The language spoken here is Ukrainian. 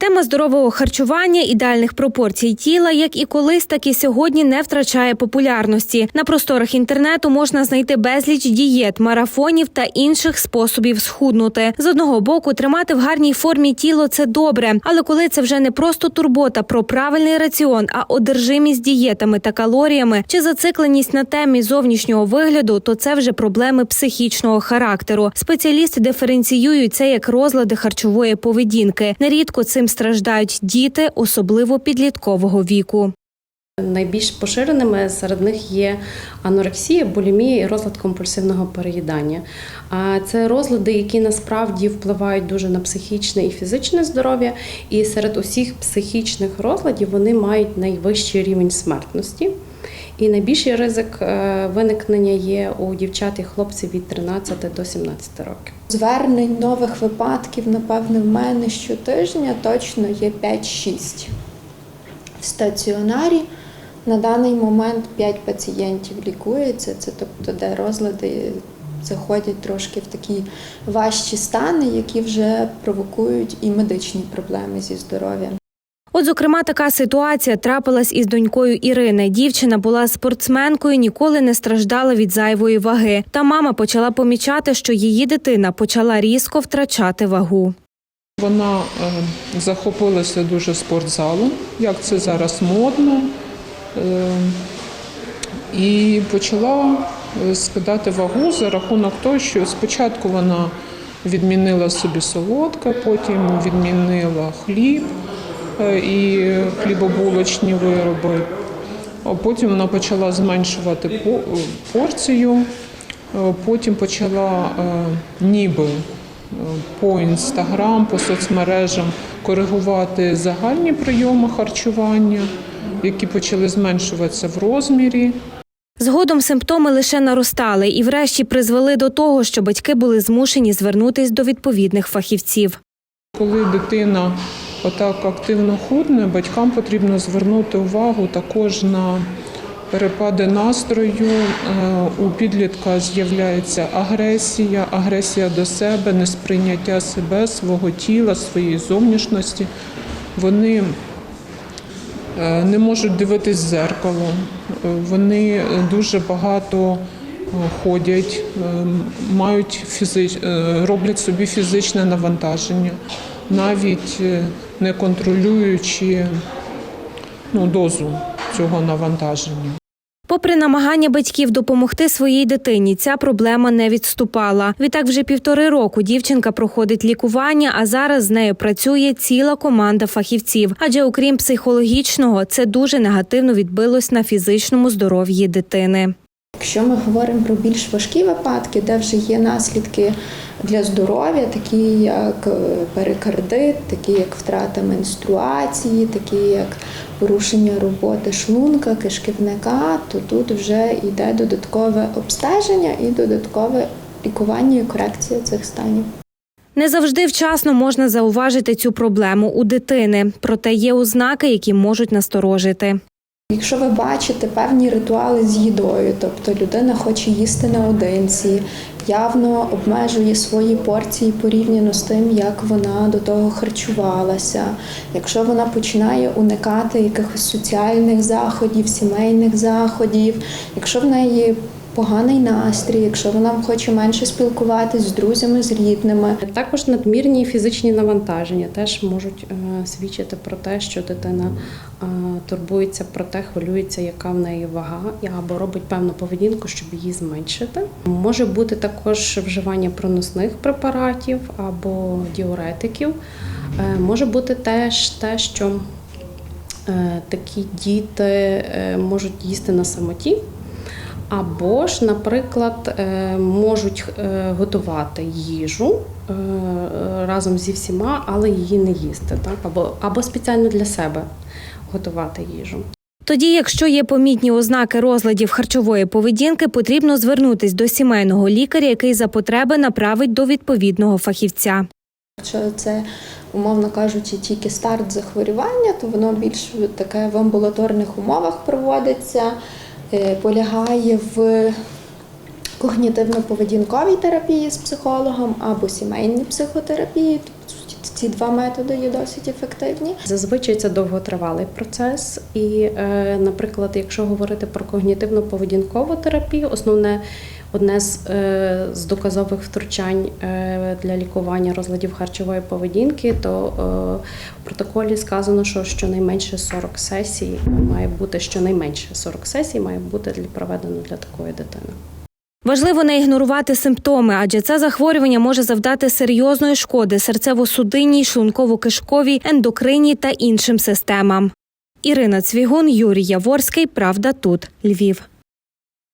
Тема здорового харчування, ідеальних пропорцій тіла, як і колись, так і сьогодні не втрачає популярності. На просторах інтернету можна знайти безліч дієт, марафонів та інших способів схуднути. З одного боку, тримати в гарній формі тіло це добре, але коли це вже не просто турбота про правильний раціон, а одержимість дієтами та калоріями чи зацикленість на темі зовнішнього вигляду, то це вже проблеми психічного характеру. Спеціалісти диференціюють це як розлади харчової поведінки. Нерідко цим страждають діти, особливо підліткового віку. Найбільш поширеними серед них є анорексія, булімія і розлад компульсивного переїдання. А це розлади, які насправді впливають дуже на психічне і фізичне здоров'я. І серед усіх психічних розладів вони мають найвищий рівень смертності. І найбільший ризик е, виникнення є у дівчат і хлопців від 13 до 17 років. Звернень нових випадків, напевно, в мене щотижня точно є 5-6. В стаціонарі на даний момент 5 пацієнтів лікується, це тобто, де розлади заходять трошки в такі важчі стани, які вже провокують і медичні проблеми зі здоров'ям. От, зокрема, така ситуація трапилась із донькою Ірини. Дівчина була спортсменкою, ніколи не страждала від зайвої ваги. Та мама почала помічати, що її дитина почала різко втрачати вагу. Вона е, захопилася дуже спортзалом, як це зараз модно, е, і почала е, скидати вагу за рахунок того, що спочатку вона відмінила собі солодке, потім відмінила хліб і хлібобулочні вироби. Потім вона почала зменшувати по- порцію, потім почала е, ніби е, по інстаграм, по соцмережам коригувати загальні прийоми харчування, які почали зменшуватися в розмірі. Згодом симптоми лише наростали і, врешті, призвели до того, що батьки були змушені звернутись до відповідних фахівців. Коли дитина отак активно худне, батькам потрібно звернути увагу також на перепади настрою. Е, У підлітка з'являється агресія, агресія до себе, несприйняття себе, свого тіла, своєї зовнішності. Вони е, не можуть дивитись в зеркало, Е, вони дуже багато ходять, мають фізич... роблять собі фізичне навантаження, навіть е, не контролюючи ну, дозу цього навантаження. Попри намагання батьків допомогти своїй дитині, ця проблема не відступала. Відтак вже півтори року дівчинка проходить лікування, а зараз з нею працює ціла команда фахівців. Адже окрім психологічного, це дуже негативно відбилось на фізичному здоров'ї дитини. Якщо ми говоримо про більш важкі випадки, де вже є наслідки для здоров'я, такі як е, перикардит, такі як втрата менструації, такі як порушення роботи шлунка, кишківника, то тут вже йде додаткове обстеження і додаткове лікування і корекція цих станів. Не завжди вчасно можна зауважити цю проблему у дитини, проте є ознаки, які можуть насторожити. Якщо ви бачите певні ритуали з їдою, тобто людина хоче їсти наодинці, явно обмежує свої порції порівняно з тим, як вона до того харчувалася. Якщо вона починає уникати якихось соціальних заходів, сімейних заходів, якщо в неї поганий настрій, якщо вона хоче менше спілкуватись з друзями, з рідними, Також надмірні фізичні навантаження теж можуть е, свідчити про те, що дитина е, турбується про те, хвилюється, яка в неї вага, або робить певну поведінку, щоб її зменшити. Може бути також вживання проносних препаратів або діуретиків. Е, Може бути теж те, що такі діти можуть їсти на самоті. Або ж, наприклад, е, можуть е, готувати їжу е, разом зі всіма, але її не їсти, так? Або, або спеціально для себе готувати їжу. Тоді, якщо є помітні ознаки розладів харчової поведінки, потрібно звернутись до сімейного лікаря, який за потреби направить до відповідного фахівця. Якщо це, умовно кажучи, тільки старт захворювання, то воно більш таке в амбулаторних умовах проводиться, полягає в когнітивно-поведінковій терапії з психологом або сімейній психотерапії, ці два методи є досить ефективні. Зазвичай це довготривалий процес, і, е, наприклад, якщо говорити про когнітивно-поведінкову терапію, основне одне з, е, з доказових втручань е, для лікування розладів харчової поведінки, то в протоколі сказано, що щонайменше 40 сесій має бути щонайменше 40 сесій має бути для проведено для такої дитини. Важливо не ігнорувати симптоми, адже це захворювання може завдати серйозної шкоди серцево-судинній, шлунково-кишковій, ендокринній та іншим системам. Ірина Цвігун, Юрій Яворський. Правда тут. Львів.